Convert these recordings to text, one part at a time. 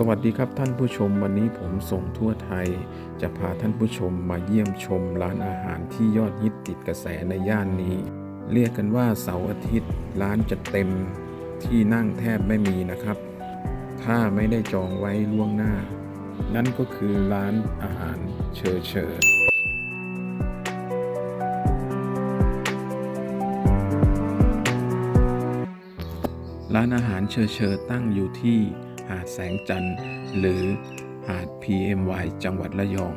สวัสดีครับท่านผู้ชมวันนี้ผมส่งทั่วไทย จะพาท่านผู้ชมมาเยี่ยมชมร้านอาหารที่ยอดฮิตติดกระแสในย่านนี้ เรียกกันว่าเสาร์อาทิตย์ ร้านจะเต็มที่นั่งแทบไม่มีนะครับ ถ้าไม่ได้จองไว้ล่วงหน้า นั่นก็คือร้านอาหารเชอเชอร้านอาหารเชอเชอตั้งอยู่ที่ หาดแสงจันทร์ หรือหาด PMY จังหวัดระยอง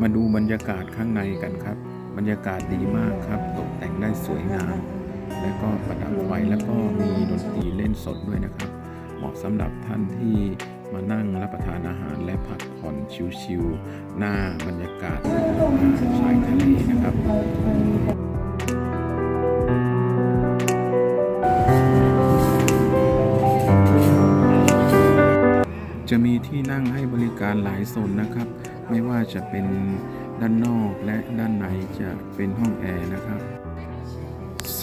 มาดูบรรยากาศข้างในกันครับ บรรยากาศดีมากครับ ตกแต่งได้สวยงาม และก็ประดับไฟแล้วก็มีดนตรีเล่นสดด้วยนะครับ เหมาะสำหรับท่านที่มานั่งรับประทานอาหารและพักผ่อนชิวๆหน้าบรรยากาศชายทะเลนะครับ จะมีที่นั่งให้บริการหลายโซนนะครับ ไม่ว่าจะเป็นด้านนอกและด้านในจะเป็นห้องแอร์นะครับ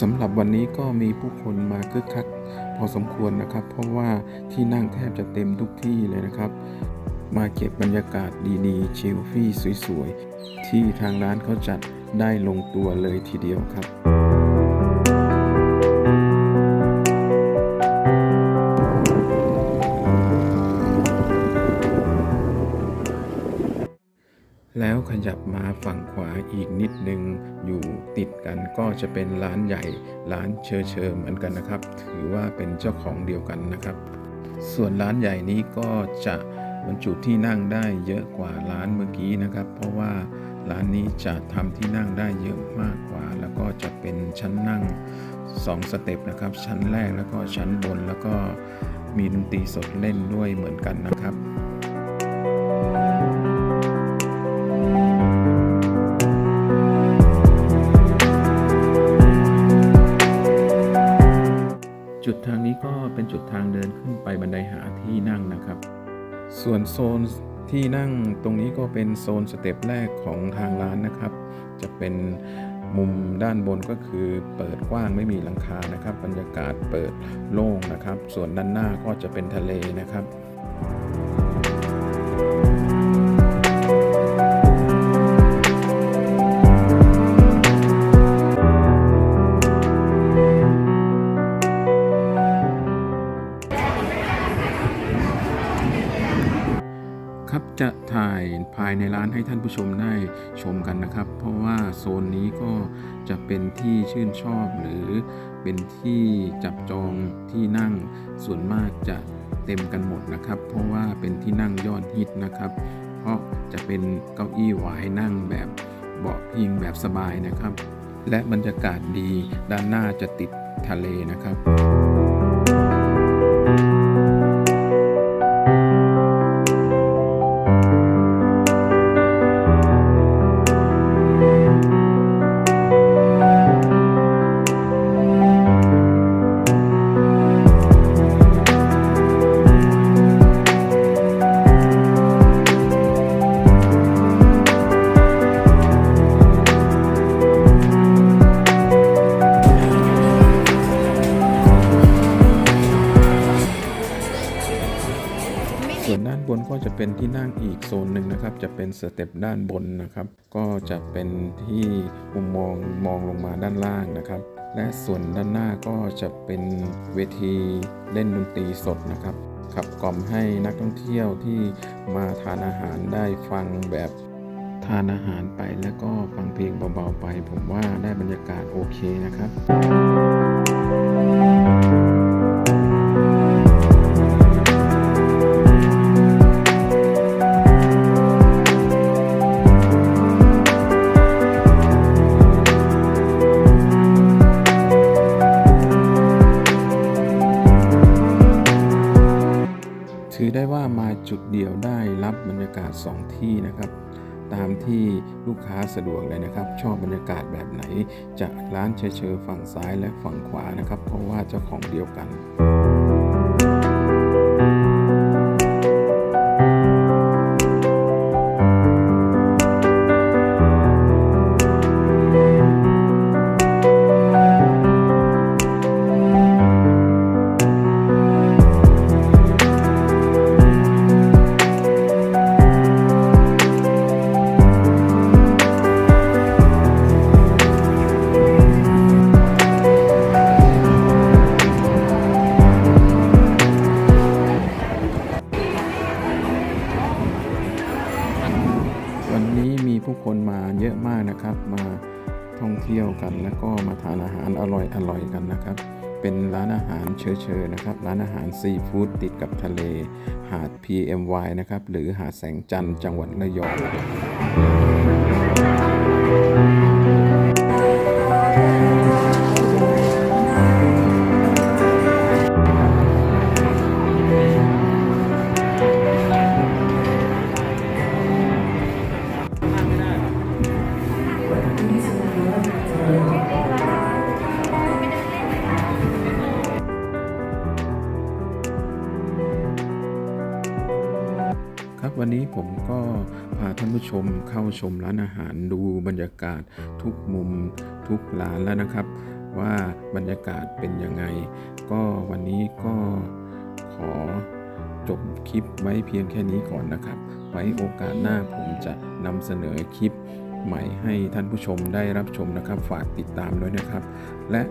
สำหรับวันนี้ก็มีผู้คนมาคึกคักพอสมควรนะครับ เพราะว่าที่นั่งแทบจะเต็มทุกที่เลยนะครับ มาเก็บบรรยากาศดีๆชิลฟี่สวยๆ ที่ทางร้านเขาจัดได้ลงตัวเลยทีเดียวครับ ยับมาฝั่งขวาอีกนิดนึงอยู่ติดกันก็จะเป็นร้านใหญ่ ร้านเชอเชอเหมือนกันนะครับ ถือว่าเป็นเจ้าของเดียวกันนะครับ ส่วนร้านใหญ่นี้ก็จะบรรจุที่นั่งได้เยอะกว่าร้านเมื่อกี้นะครับ เพราะว่าร้านนี้จะทำที่นั่งได้เยอะมากกว่า แล้วก็จะเป็นชั้นนั่ง 2 สเต็ปนะครับ ชั้นแรกแล้วก็ชั้นบนแล้วก็มีดนตรีสดเล่นด้วยเหมือนกันนะครับ จุดทางเดินขึ้นไปบันไดหาที่นั่งนะครับ ส่วนโซนที่นั่งตรงนี้ก็เป็นโซนสเต็ปแรกของทางร้านนะครับ จะเป็นมุมด้านบนก็คือเปิดกว้างไม่มีหลังคานะครับ บรรยากาศเปิดโล่งนะครับ ส่วนด้านหน้าก็จะเป็นทะเลนะครับครับายภายในร้านให้ท่านผู้ชมได้ชมกันนะครับ เพราะว่าโซนนี้ก็จะเป็นที่ชื่นชอบหรือเป็นที่จับจองที่นั่งส่วนมากจะเต็มกันหมดนะครับ เพราะว่าเป็นที่นั่งยอดฮิตนะครับ เพราะจะเป็นเก้าอี้หวายนั่งแบบเบาะพิงแบบสบายนะครับ และบรรยากาศดีด้านหน้าจะติดทะเลนะครับ ส่วนด้านบนก็จะเป็นที่นั่งอีกโซนหนึ่งนะครับ จะเป็นสเต็ปด้านบนนะครับ ก็จะเป็นที่มุมมองมองลงมาด้านล่างนะครับ และส่วนด้านหน้าก็จะเป็นเวทีเล่นดนตรีสดนะครับ ขับกล่อมให้นักท่องเที่ยวที่มาทานอาหารได้ฟังแบบทานอาหารไปแล้วก็ฟังเพลงเบาๆไป ผมว่าได้บรรยากาศโอเคนะครับ จุดเดียวได้รับบรรยากาศ 2 ที่นะครับ ตามที่ลูกค้าสะดวกเลยนะครับ ชอบบรรยากาศแบบไหนจะร้านเชเชอฝั่งซ้ายและฝั่งขวานะครับ เพราะว่าเจ้าของเดียวกัน มาเยอะมากนะครับ มาท่องเที่ยวกัน แล้วก็มาทานอาหารอร่อยอร่อยกันนะครับ เป็นร้านอาหารเชยๆนะครับ ร้านอาหารซีฟู้ดติดกับทะเล หาด PMY นะครับ หรือหาดแสงจันทร์จังหวัดระยอง วันนี้ผมก็พาท่านผู้ชมเข้าชมร้านอาหารดูบรรยากาศทุกมุมทุกร้านแล้วนะครับ ว่าบรรยากาศเป็นยังไง ก็วันนี้ก็ขอจบคลิปไว้เพียงแค่นี้ก่อนนะครับ ไว้โอกาสหน้าผมจะนำเสนอคลิปใหม่ให้ท่านผู้ชมได้รับชมนะครับ ฝากติดตามด้วยนะครับ และ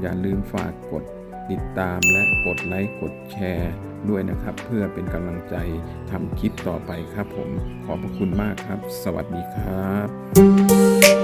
อย่าลืมฝากกด ติดตามและกดไลค์กดแชร์ ด้วยนะครับ เพื่อเป็นกำลังใจทำคลิปต่อไปครับผมขอบพระคุณมากครับ สวัสดีครับ